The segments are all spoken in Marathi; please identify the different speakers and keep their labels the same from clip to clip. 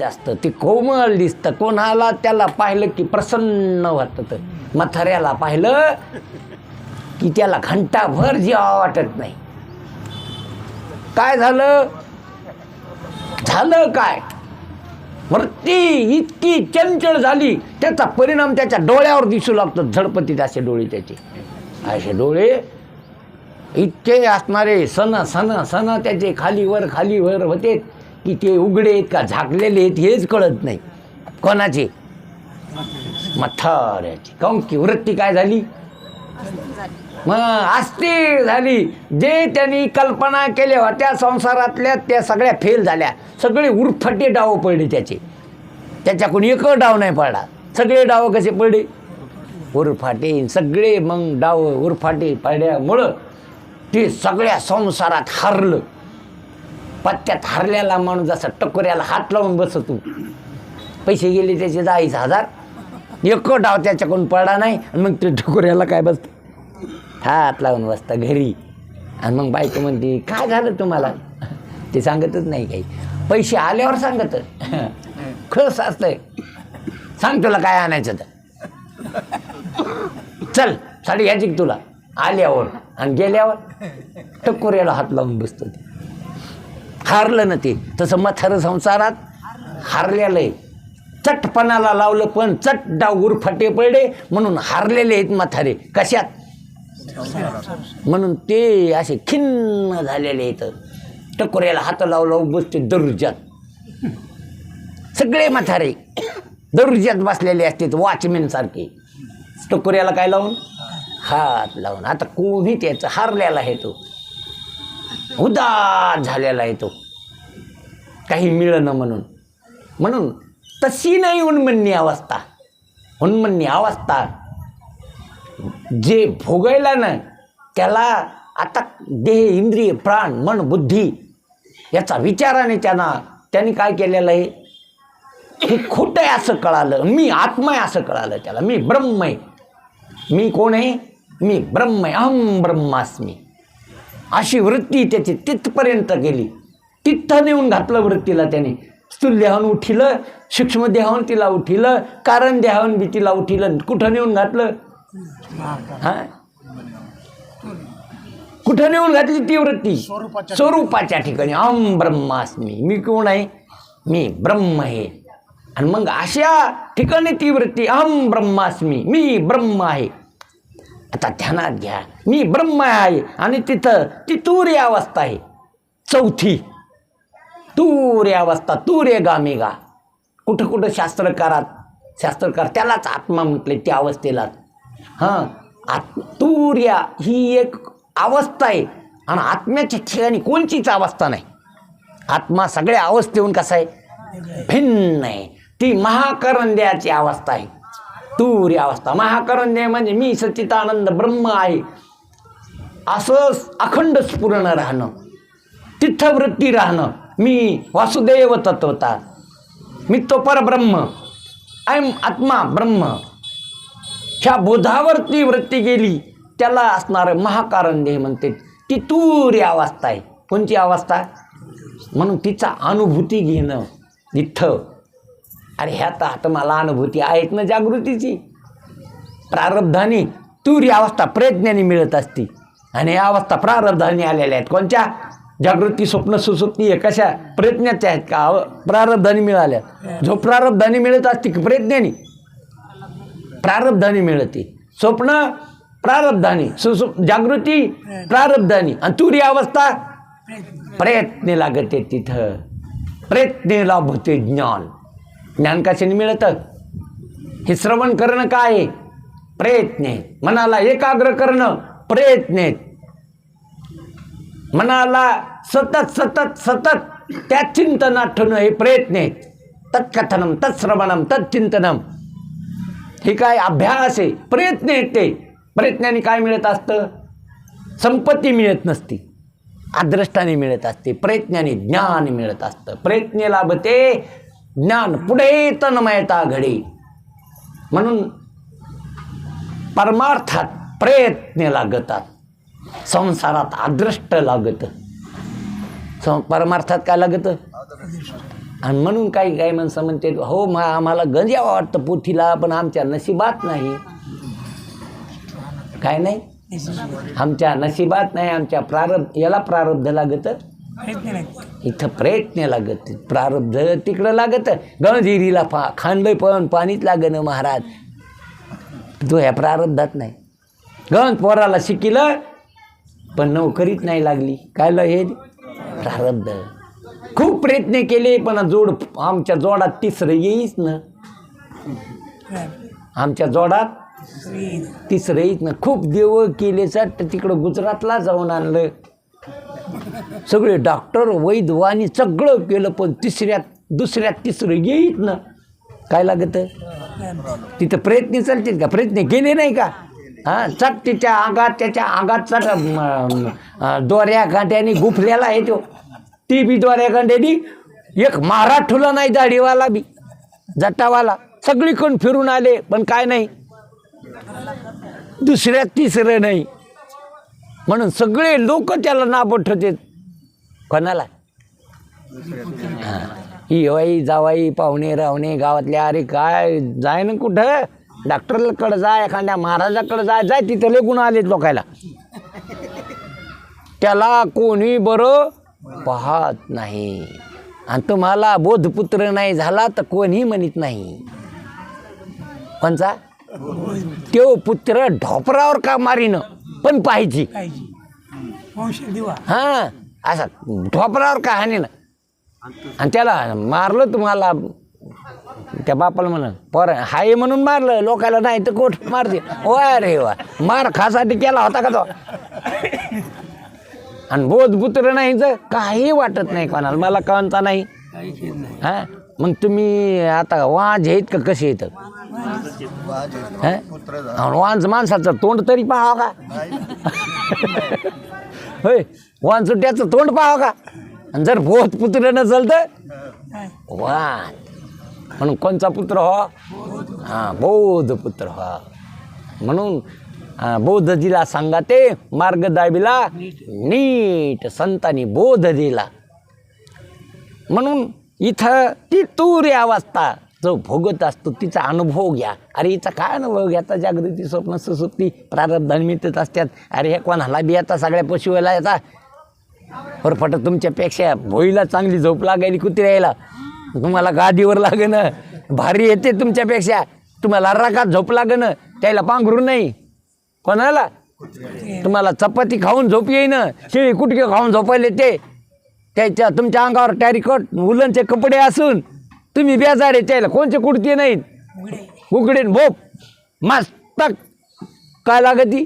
Speaker 1: जास्त. ते कोमल दिसतं. कोणाला त्याला पाहिलं की प्रसन्न वाटत. म्हाताऱ्याला पाहिलं की त्याला घंटाभर जेवा वाटत नाही. काय झालं? झालं काय? वृत्ती इतकी चंचल झाली. त्याचा परिणाम त्याच्या डोळ्यावर दिसू लागतो. झडपतीत असे डोळे त्याचे. असे डोळे इतके असणारे सण सण सण त्याचे खालीवर खालीवर होते. की ते उघडे आहेत का झाकलेले आहेत हेच कळत नाही. कोणाचे? मथाऱ्याची. काऊन की वृत्ती काय झाली? मग अस्थिर झाली. जे त्यांनी कल्पना केल्या होत्या संसारातल्या त्या सगळ्या फेल झाल्या. सगळे उरफटे डाव पडले त्याचे. त्याच्याकडून एक डाव नाही पडला. सगळे डाव कसे पडले? उरफाटे. सगळे मग डाव उरफाटे पडल्यामुळं ते सगळ्या संसारात हरलं. पत्त्यात हरलेला माणूस जसा टकोऱ्याला हात लावून बसतो. पैसे गेले त्याचे दहाच हजार. एक डाव त्याच्याकडून पडा नाही आणि मग ते टकोऱ्याला काय बसतं? हात लावून बसतं घरी. आणि मग बायको म्हणते काय झालं तुम्हाला? ते सांगतच नाही काही. पैसे आल्यावर सांगत. खस असतंय. सांग तुला काय आणायचं तर. चल साडी घ्यायची तुला? आल्यावर आणि गेल्यावर टकोऱ्याला हात लावून बसतो ते. हारलं ना ते. तसं मथारं संसारात हारलेलं आहे चटपणाला लावलं पण चट डाव फटे पडले म्हणून हारलेले आहेत मथारे. कशात? म्हणून ते असे खिन्न झालेले आहेत. टकोऱ्याला हात लावला बसते दरुज्यात. सगळे मथारे दरुज्यात बसलेले असते वॉचमॅन सारखे. टकोऱ्याला काय लावून? हात लावून. आता कोणी त्याचं हारलेला आहे तो. उदार झालेला आहे तो. काही मिळणं म्हणून. म्हणून तशी नाही उन्मन्नी अवस्था. उन्मन्नी अवस्था. जे भोगायला ना त्याला आता देह इंद्रिय प्राण मन बुद्धी याचा विचाराने त्यांना त्यांनी काय केलेलं आहे? हे खोटं आहे असं कळालं. मी आत्मा आहे असं कळालं त्याला. मी ब्रह्म आहे. मी कोण आहे? मी ब्रह्म आहे. अहम ब्रह्मास्मी. अशी वृत्ती त्याची तिथपर्यंत गेली. तिथं नेऊन घातलं वृत्तीला त्याने. स्थूल देहावून उठिलं सूक्ष्म देहावून तिला उठिलं कारण देहावून बी तिला उठिलं. कुठं नेऊन घातलं? हा? कुठं नेऊन घातली ती वृत्ती? स्वरूपाच्या ठिकाणी. अहम ब्रह्मास्मी. मी कोण आहे? मी ब्रह्म आहे. आणि मग अशा ठिकाणी ती वृत्ती अहम ब्रह्मास्मी. मी ब्रह्म आहे. आता ध्यानात घ्या. मी ब्रह्म आहे आणि तिथं ती तूर्य अवस्था आहे. चौथी. तूर्य अवस्था तूर्य गामी गा. कुठं कुठं शास्त्रकारात शास्त्रकार त्यालाच आत्मा म्हटले त्या अवस्थेला हां आत् तूर्या ही एक अवस्था आहे. आणि आत्म्याच्या ठिकाणी कोणचीच अवस्था नाही. आत्मा सगळ्या अवस्थेहून कसा आहे? भिन्न आहे. ती महाकरंद्याची अवस्था आहे. तुरी अवस्था. महाकरंद्य म्हणजे मी सचितानंद ब्रह्म आहे. असं अखंड स्फुरण राहणं. तिथवृत्ती राहणं. मी वासुदेव तत्वता. मी तो परब्रह्म. आय आत्मा ब्रह्म. ह्या बोधावरती वृत्ती गेली त्याला असणारं महाकारंद्य म्हणते. ती तुरी अवस्था आहे. कोणची अवस्था? म्हणून तिचा अनुभूती घेणं. इथं. अरे ह्यात आता मला अनुभूती आहेत ना जागृतीची? प्रारब्धाने तूर्य अवस्था प्रयत्नाने मिळत असती. आणि या अवस्था प्रारब्धाने आलेल्या आहेत. कोणत्या? जागृती स्वप्न सुसुप्ती आहे. कशा? प्रयत्नाच्या आहेत का? प्रारब्धाने मिळाल्या. जो प्रारब्धाने मिळत असते की प्रयत्नाने प्रारब्धाने मिळते. स्वप्न प्रारब्धाने सुसुप जागृती प्रारब्धाने. आणि तुरी अवस्था प्रयत्न लागते तिथं. प्रयत्न लाभते होते ज्ञान. ज्ञानकाशीने मिळतं? हे श्रवण करणं काय आहे? प्रयत्न. आहे मनाला एकाग्र करणं प्रयत्न. आहेत मनाला सतत सतत सतत त्या चिंतनात ठेवणं हे प्रयत्न. आहेत तत्कथनम तत्श्रवणम तत्चिंतनम हे काय अभ्यास आहे? प्रयत्न आहेत ते. प्रयत्नाने काय मिळत असतं? संपत्ती मिळत नसती. अदृष्टाने मिळत असते. प्रयत्नाने ज्ञान मिळत असतं. प्रयत्न लाभते ज्ञान पुढे तन्मयता घडी. म्हणून परमार्थात प्रयत्न लागतात. संसारात अदृष्ट लागत. सं परमार्थात काय लागतं? आणि म्हणून काही काही माणसं म्हणते हो मा आम्हाला गंज वाटतं पोथीला पण आमच्या नशिबात नाही. काय नाही? आमच्या नशिबात नाही आमच्या प्रारब्ध याला प्रारब्ध लागत? इथं प्रयत्न लागत प्रारब्ध तिकडं लागत. गंजिरीला पा खांडय पण पाणीच लागणं महाराज. तो ह्या प्रारब्धात नाही. गंज पोराला शिकिलं पण नोकरीच नाही लागली. कायला हे? प्रारब्ध. खूप प्रयत्न केले पण जोड आमच्या जोडात तिसरं येईच ना. आमच्या जोडात तिसरं येईच ना. खूप देव केले सर तिकडं गुजरातला जाऊन आणलं. सगळे डॉक्टर वैद्यवानी सगळं केलं पण तिसऱ्यात दुसऱ्यात तिसरं येईत ना. काय लागत? तिथं प्रयत्न चालतील का? प्रयत्न केले नाही का? हां चट तिच्या अंगात त्याच्या अंगात चट दोऱ्या गांड्याने गुफलेला आहे तो. ती बी दोऱ्या गांड्यानी एक महाराज नाही दाढीवाला बी जटावाला. सगळीकडून फिरून आले पण काय नाही. दुसऱ्यात तिसरं नाही. म्हणून सगळे लोक त्याला नाबट होते कोणाला? हां. ही वाई जावाई पाहुणे रावणे गावातले अरे काय जाय ना कुठं? डॉक्टरकडे जाय एखाद्या महाराजाकडे जाय जाय तिथं लय गुण आलेत लोकायला. त्याला कोणी बरं पाहत नाही. आणि तुम्हाला बोधपुत्र नाही झाला तर कोणी म्हणत नाही. कोणचा? तो पुत्र ढोपरावर का मारीनं? पण पाहिजे. हां. असा. ढोपरावर का हानी ना आणि त्याला मारलं तुम्हाला. त्या बापाला म्हण पर हाय म्हणून मारलं. लोकाला नाही तर कोठ मारते? वा रे वा मार खासाठी केला होता का तो? आणि बोध पुत्र नाही तर काही वाटत नाही कोणाला. मला कळता नाही. हा? मग तुम्ही आता वाज आहेत का कसे येतं वांज माणसाचं तोंड तरी पाहावं का? होय. वान सुट्ट्याचं तोंड पाहावं का? आणि जर बोध पुत्र नसेल तर वान. म्हणून कोणचा पुत्र हो? हां बौद्ध पुत्र हो. म्हणून बौद्धजीला सांगा ते मार्ग दाबिला नीट संतांनी बोध दिला. म्हणून इथं ती तूर अवस्था जो भोगत असतो तिचा अनुभव घ्या. अरे हिचा काय अनुभव घ्यायचा जागृती स्वप्न सुसुप्ती प्रारब्धानिमित्तच असतात. अरे हे कोणाला बी येता सगळ्या पशुला येता फट तुमच्यापेक्षा भोईला चांगली झोप लागायली कुत्र्याला तुम्हाला गादीवर लागणं. भारी येते तुमच्यापेक्षा. तुम्हाला रागात झोप लागणं. त्याला पांघरू नाही. कोणाला? तुम्हाला चपाती खाऊन झोप येईन. शेळी कुटके खाऊन झोपायला ते. त्याच्या तुमच्या अंगावर टॅरिकट उलनचे कपडे असून तुम्ही बेजारे त्याला. कोणचे कुडते नाहीत? उघडेन भोप. मस्तक. काय लागती?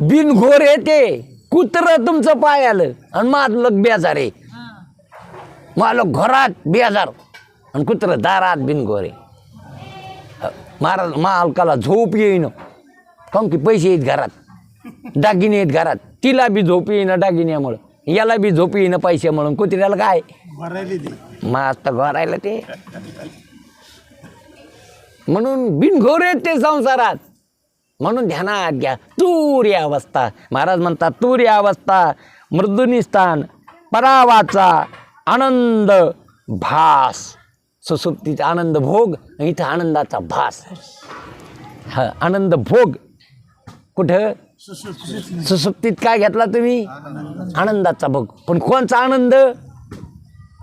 Speaker 1: बिनघोर येते. कुत्र तुमचं पाय आलं आणि मालक बेजारे मालक घरात बेजार. आणि कुत्र दारात बिनघोरे महाराज मालकाला झोप येईन. काऊन की पैसे येत घरात. दागिने आहेत घरात. तिला बी झोप येईन दागिन्यामुळं. याला बी झोप येईन पैशामुळं कुत्र्याला काय?
Speaker 2: भरायली ती.
Speaker 1: मस्त घरायला ते. म्हणून बिनघोर आहेत ते संसारात. म्हणून ध्यानात घ्या. तूर्य अवस्था. महाराज म्हणतात तूर्य अवस्था मृदुनिस्थान परावाचा आनंद भास. सुसुप्तीचा आनंद भोग इथं आनंदाचा भास. हा आनंद भोग. कुठं? सुसुप्तीत काय घेतला तुम्ही? आनंदाचा भोग. पण कोणचा आनंद?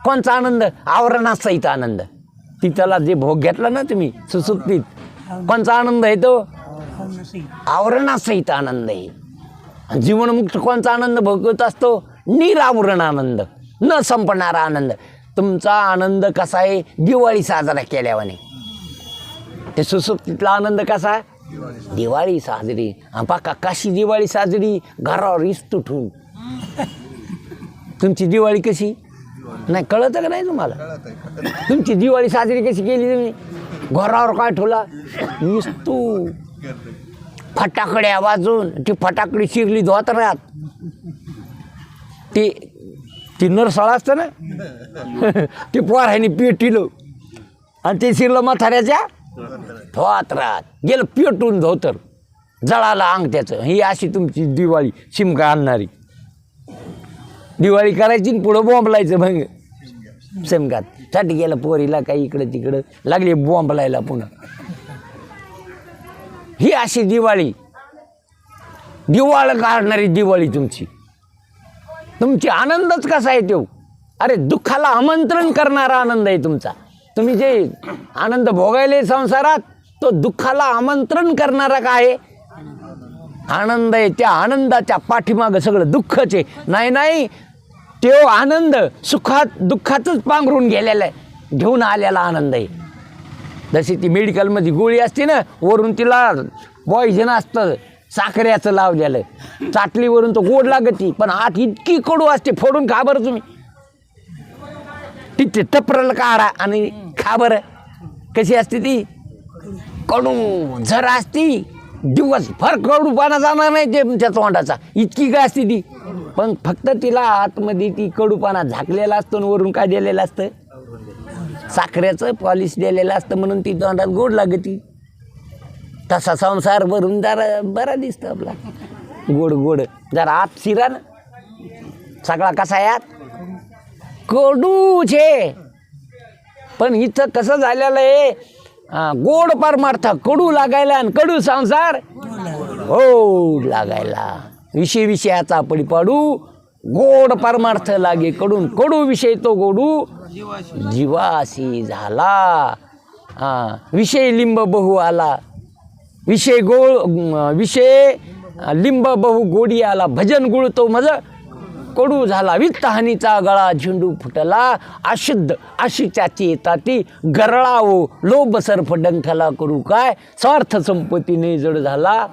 Speaker 1: कोणचा आनंद? आवरणासहित आनंद. तिथला जे भोग घेतला ना तुम्ही सुसुप्तीत कोणचा आनंद आहे तो? आवरणासहित आनंद आहे. आणि जीवनमुक्त कोणचा आनंद भोगत असतो निरावरण आनंद न संपणारा आनंद. तुमचा आनंद कसा आहे? दिवाळी साजरा केल्यावाने. ते सुसुप्तीतला आनंद कसा आहे? दिवाळी साजरी. आणि कशी दिवाळी साजरी? घरावर इस्तू ठेवून तुमची दिवाळी कशी? नाही कळतं का नाही तुम्हाला? तुमची दिवाळी साजरी कशी केली तुम्ही? घरावर काय ठेवला? इस्तू फटाकड्या वाजून ती फटाकडी शिरली धुवत ती ती नरसाळ असतं ना? ते पोराने पेटिलं. आणि ते शिरलं म्हाताऱ्याच्या धुवात गेलं पेटून धोतर. जळाला अंग त्याचं ही अशी तुमची दिवाळी शिमका आणणारी. दिवाळी करायची आणि पुढं बॉम्बलायचं मग शिमकात साठी गेलं पोरीला काही इकडं तिकडं. लागली बॉम्बलायला पुन्हा. ही अशी दिवाळी. दिवाळ काढणारी दिवाळी तुमची. तुमची आनंदच कसा आहे तो? अरे दुःखाला आमंत्रण करणारा आनंद आहे तुमचा. तुम्ही जे आनंद भोगायले संसारात तो दुःखाला आमंत्रण करणारा काय आहे? आनंद आहे त्या आनंदाच्या पाठीमागं सगळं दुःखच आहे. नाही नाही तो आनंद सुखात दुःखातच पांघरून गेलेला आहे. घेऊन आलेला आनंद आहे. जशी ती मेडिकलमध्ये गोळी असते ना वरून तिला पॉयझन असतं साखऱ्याचं लावलेलं चाटलीवरून तो गोड लागती पण आत इतकी कडू असते फोडून खा बरं तुम्ही. तिथे टपराला काढा आणि खा बरं. कशी असते ती? कडू जर असती. दिवसभर कडूपणा जाणार नाही ते तुमच्या तोंडाचा. इतकी काय असते ती? पण फक्त तिला आतमध्ये ती कडूपणा झाकलेला असतो आणि वरून काय दिलेलं असतं? साखरेचं पॉलिश दिलेलं असतं म्हणून ती तोंडात गोड लागती. तसा संसार भरून जरा बरा दिसतं आपला. गोड गोड. जरा आत शिरा ना. सगळा कसा यात आत? कडूच आहे. पण इथं कसं झालेलं आहे? गोड परमार्थ कडू लागायला आणि कडू संसार हो लागायला. विषय विषयाचा पडी पाडू. गोड परमार्थ लागे कडून कडू विषय तो गोडू. जीवासी झाला. हा. विषय लिंब बहु आला. विषय गोळ विषय लिंब बहु गोडी आला. भजन गुळ तो मज कडू झाला. वित्तहानीचा गळा झेंडू फुटला. अशुद्ध अशीच्याची येता ती गरळावो. लोभ सर्फ डंखला करू काय? स्वार्थ संपत्तीने जड झाला.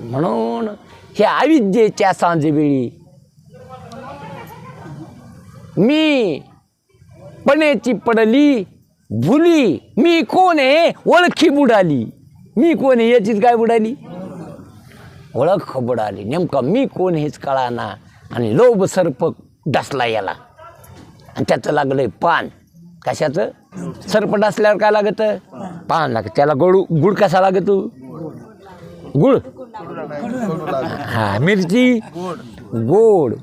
Speaker 1: म्हणून हे अविद्येच्या सांजवेळी मी पण्याची पडली भुली. मी कोण आहे? ओळखी बुडाली. मी कोण आहे? याचीच काय बुडाली? ओळख बुडाली. नेमकं मी कोण हेच कळाना. आणि लोभ सर्प डसला याला. आणि त्याचं लागलंय पान. कशाचं? सर्प डसल्यावर काय लागतं? पान लागतं. त्याला गोड गुळ कसा लागतो? गुळ. हा मिरची? गोड.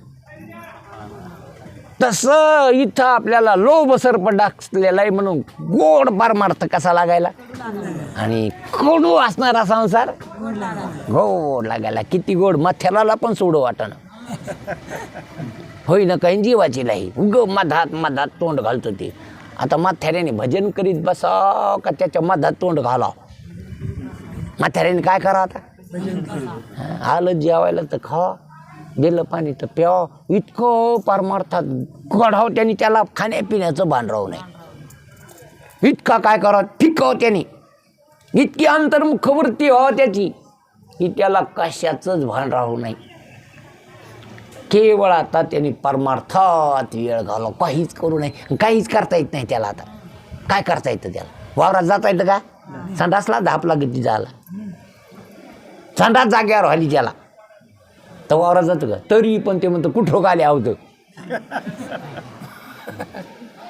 Speaker 1: तसं इथं आपल्याला लोभ सर्प डाकलेला आहे म्हणून गोड परमार्थ कसा लागायला? आणि कडू असणारा संसार गोड लागायला. किती गोड मथ्याला पण सोडू वाटणं. होई ना काही जीवाची नाही. उग मधात मधात तोंड घालतो ते. आता म्हाताऱ्याने भजन करीत बसा का त्याच्या मधात तोंड घाला म्हाताऱ्याने काय करा आता? आलं जेवायला तर खा. दिलं पाणी तर प्याव. इतकं परमार्थात गढाव त्यांनी त्याला खाण्यापिण्याचं भान राहू नये इतका काय करा फिकाव त्यांनी. इतकी अंतर्मुख वृत्ती हो त्याची की त्याला कशाचंच भान राहू नाही. केवळ आता त्यांनी परमार्थात वेळ घालव. काहीच करू नये. काहीच करता येत नाही त्याला आता. काय करता येतं त्याला? वावरात जाता येतं का? संडासला धापला गती झाला संडास जाग्यावर व्हाली त्याला. तर वावरा जातं का? तरी पण ते म्हणतं कुठं हो आले आवतं?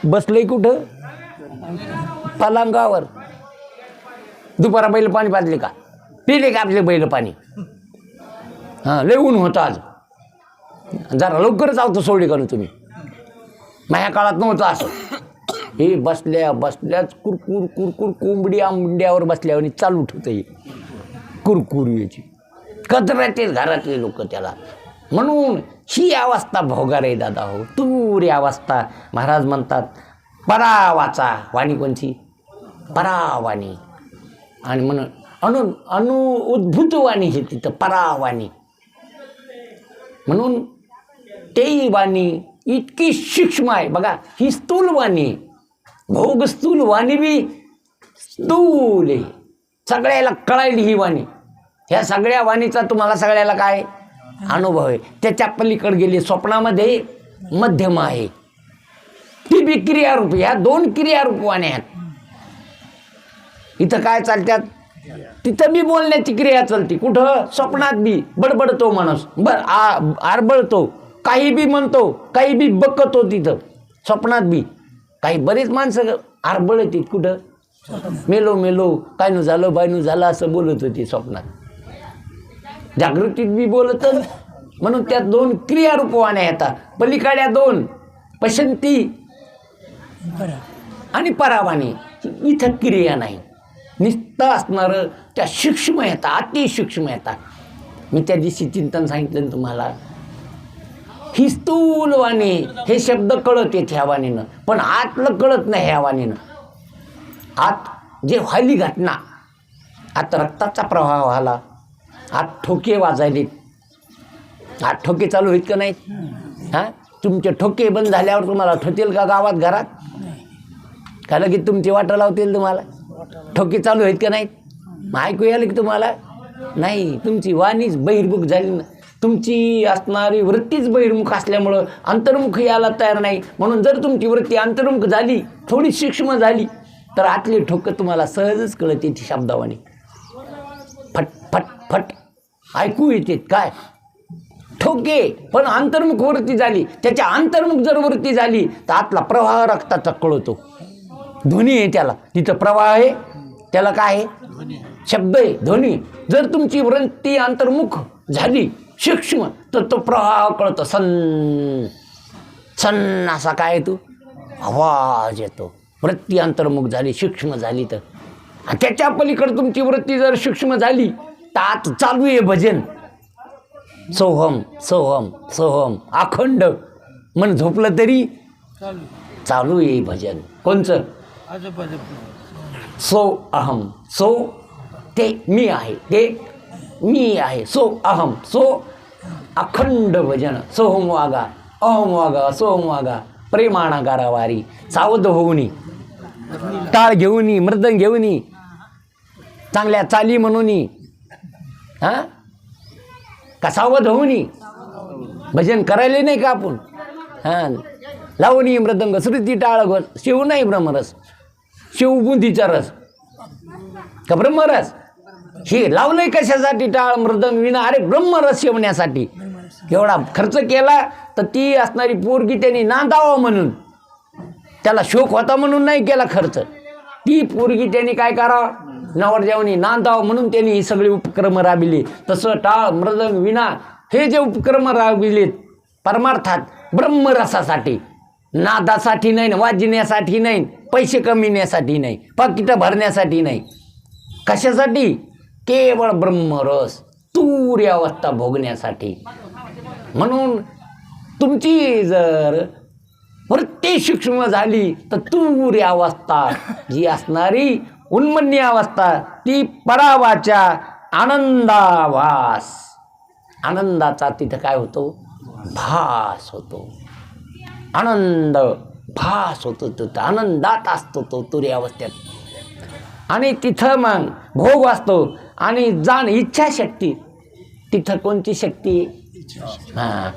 Speaker 1: बसलंय कुठं? पलंगावर. दुपारा बैल पाणी पाजले का? पिले का आपले बैल पाणी? हां लय ऊन होतं आज. जरा लवकरच आवतो सोडली करू तुम्ही? माझ्या काळात नव्हतं असं. हे बसल्या बसल्याच कुरकुर कुरकुर कोंबडी आंबड्यावर बसल्यावर चालू ठेवतं हे. कुरकुर याची कचऱ्याचे घरातले लोक त्याला. म्हणून ही अवस्था भोगार आहे दादा हो. तुरी अवस्था महाराज म्हणतात परावाचा. वाणी कोणची? परावाणी. आणि म्हणून अनु अनु उद्भूत वाणी हे तिथं परावाणी. म्हणून तेही वाणी इतकी सूक्ष्म आहे. बघा ही स्थूल वाणी. भोग स्थूल वाणी बी स्थूल आहे. सगळ्याला कळायली ही वाणी. ह्या सगळ्या वाणीचा तुम्हाला सगळ्याला काय अनुभव आहे? त्याच्या पलीकडे गेली स्वप्नामध्ये मध्यम आहे. ती बी क्रियारूप ह्या दोन क्रियारूप वाणी आहेत. इथं काय चालत्यात? तिथं बी बोलण्याची क्रिया चालते. कुठं? स्वप्नात बी. बडबडतो माणूस. बर आ आरबळतो. काही बी म्हणतो काही बी बकतो तिथं. स्वप्नात बी. काही बरेच माणसं आरबळ कुठं? मेलो मेलो. काय नु झालं बायनू झालं असं बोलत होती स्वप्नात. जागृतीत बी बोलत म्हणून त्या दोन क्रियारूपवाने येतात. पलीकडल्या दोन पसंती
Speaker 2: बरं.
Speaker 1: आणि परावाने. इथं क्रिया नाही. निस्तं असणारं त्या सूक्ष्म येतात अति सूक्ष्म येतात. मी त्या दिवशी चिंतन सांगितलं तुम्हाला. ही स्थूल वाणी हे शब्द कळत येत ह्या वाणीनं. पण आतलं कळत नाही ह्या वाणीनं. आत जे व्हायली घटना आत रक्ताचा प्रवाह व्हायला हात ठोके वाजायलेत हात ठोके चालू होईत का नाहीत? हां? तुमचे ठोके बंद झाल्यावर तुम्हाला ठोतील का गावात घरात? कारण की तुमची वाटा लावतील तुम्हाला? ठोके चालू आहेत का नाहीत? मग ऐकू यायला की तुम्हाला? नाही तुमची वाणीच बहिर्मुख झाली ना. तुमची असणारी वृत्तीच बहिर्मुख असल्यामुळं अंतर्मुख यायला तयार नाही. म्हणून जर तुमची वृत्ती अंतर्मुख झाली थोडी सूक्ष्म झाली तर आतली ठोकं तुम्हाला सहजच कळते ती शब्दावाणी. फट फट फट. ऐकू येते काय? ठोके. पण अंतर्मुख वृत्ती झाली. त्याच्या अंतर्मुख जर वृत्ती झाली तर आतला प्रवाह रक्ताचा कळतो ध्वनी आहे त्याला. तिथं प्रवाह आहे. त्याला काय आहे? शब्द आहे. ध्वनी. जर तुमची वृत्ती अंतर्मुख झाली सूक्ष्म तर तो प्रवाह कळतो सन सन असा काय तू आवाज येतो. वृत्ती अंतर्मुख झाली सूक्ष्म झाली तर. त्याच्या पलीकडे तुमची वृत्ती जर सूक्ष्म झाली तात चालू आहे भजन. सोहम सोहम सोहम. अखंड. मन झोपलं तरी
Speaker 2: चालू
Speaker 1: आहे भजन. कोणचं? सो अहम. सो ते मी आहे. ते मी आहे. सो अहम. सो अखंड भजन. सोहम वागा. अहम वागा. सोहम वागा. प्रेमाणा गारावारी सावध होऊनी. टाळ घेऊनी. मृदन घेऊनी. चांगल्या चाली म्हणून. हां? का सावध होऊनी भजन करायला नाही का आपण? हां. लावणी मृदंग श्रुती टाळ घोष शिव नाही ब्रह्मरस. शिव बुंदीचा रस. का ब्रह्मरस? हे लावलंय कशासाठी? टाळ मृदंग विना अरे ब्रह्मरस शिवण्यासाठी. एवढा खर्च केला तर ती असणारी पोरगी त्यांनी नांदावं म्हणून. त्याला शोक होता म्हणून नाही केला खर्च. ती पोरगी त्यांनी काय करावं? नवरदेवानी नांदाव म्हणून त्यांनी ही सगळी उपक्रम राबिली तसं टाळ मृदंग विना हे जे उपक्रम राबिलेत परमार्थात ब्रह्मरसासाठी. नादासाठी नाही ना वाजण्यासाठी नाही पैसे कमिण्यासाठी नाही पाकिटं भरण्यासाठी नाही. कशासाठी? केवळ ब्रह्मरस तूर्य अवस्था भोगण्यासाठी. म्हणून तुमची जर वृत्ती सूक्ष्म झाली तर तूर्य अवस्था जी असणारी उन्मन्य अवस्था ती परावाच्या आनंदावास. आनंदाचा तिथं काय होतो? भास होतो. आनंद भास होतो तिथं आनंदात असतो तो तुरी अवस्थेत आणि तिथं मग भोग असतो आणि जाण इच्छाशक्ती. तिथं कोणती शक्ती? हां.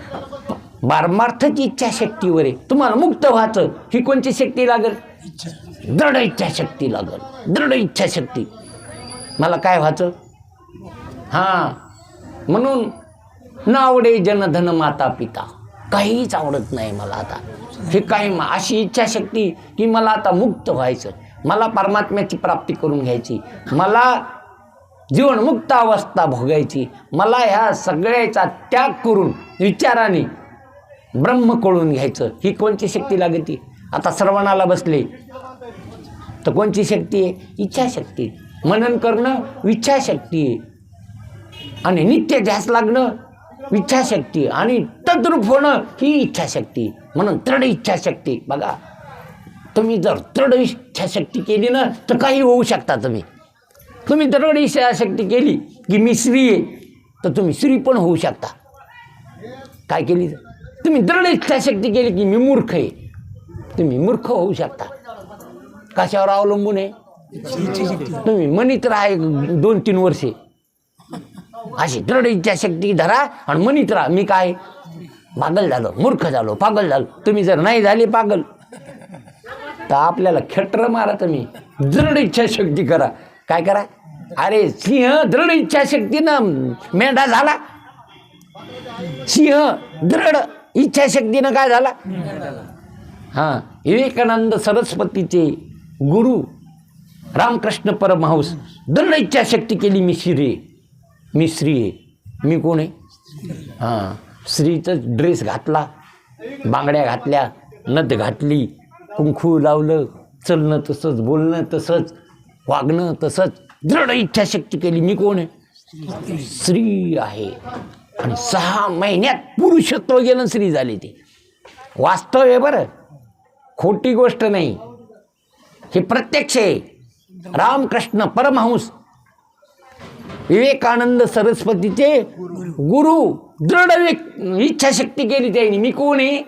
Speaker 1: बारमार्थच इच्छाशक्तीवर आहे तुम्हाला मुक्त व्हायचं ही कोणती शक्ती लागेल?
Speaker 2: इच्छा.
Speaker 1: दृढ इच्छाशक्ती लागल. दृढ इच्छाशक्ती. मला काय व्हायचं? हां. म्हणून न आवडे जनधन माता पिता. काहीच आवडत नाही मला आता. हे काही अशी इच्छाशक्ती की मला आता मुक्त व्हायचं. मला परमात्म्याची प्राप्ती करून घ्यायची. मला जीवनमुक्त अवस्था भोगायची. मला ह्या सगळ्याचा त्याग करून विचाराने ब्रह्म कळून घ्यायचं. ही कोणती शक्ती लागते आता श्रवणाला बसले. तर कोणची शक्ती आहे? इच्छाशक्ती. मनन करणं इच्छाशक्ती आहे. आणि नित्य ध्यास लागणं इच्छाशक्ती आणि तद्रूप होणं ही इच्छाशक्ती म्हणून दृढ इच्छाशक्ती बघा तुम्ही जर दृढ इच्छाशक्ती केली ना तर काही होऊ शकता तुम्ही. तुम्ही दृढ इच्छाशक्ती केली की मी स्त्री आहे तर तुम्ही स्त्री पण होऊ शकता. काय केली? तुम्ही दृढ इच्छाशक्ती केली की मी मूर्ख आहे. तुम्ही मूर्ख होऊ शकता. कशावर अवलंबून आहे?
Speaker 2: इच्छाशक्ती
Speaker 1: तुम्ही म्हणित राहा दोन तीन वर्षे. अशी दृढ इच्छाशक्ती धरा आणि म्हणित राहा. मी काय? पागल झालो मूर्ख झालो पागल झालो. तुम्ही जर नाही झाले पागल तर आपल्याला खेटर मारा तुम्ही. दृढ इच्छाशक्ती करा. काय करा? अरे सिंह दृढ इच्छाशक्तीनं मेंढा झाला. सिंह दृढ इच्छाशक्तीनं काय झाला? हां विवेकानंद सरस्वतीचे गुरु रामकृष्ण परमहंस दृढ इच्छाशक्ती केली मी श्री मी श्री आहे मी कोण आहे? हां श्रीचं ड्रेस घातला बांगड्या घातल्या नद घातली कुंकू लावलं चलणं तसंच बोलणं तसंच वागणं तसंच दृढ इच्छाशक्ती केली मी कोण आहे? स्त्री आहे. आणि सहा महिन्यात पुरुषत्व गेलं स्त्री झाली ती. वास्तव आहे बरं. खोटी गोष्ट नाही. हे प्रत्यक्ष आहे रामकृष्ण परमहंस विवेकानंद सरस्वतीचे गुरु दृढ व्यक- इच्छाशक्ती केली त्यांनी मी कोण आहे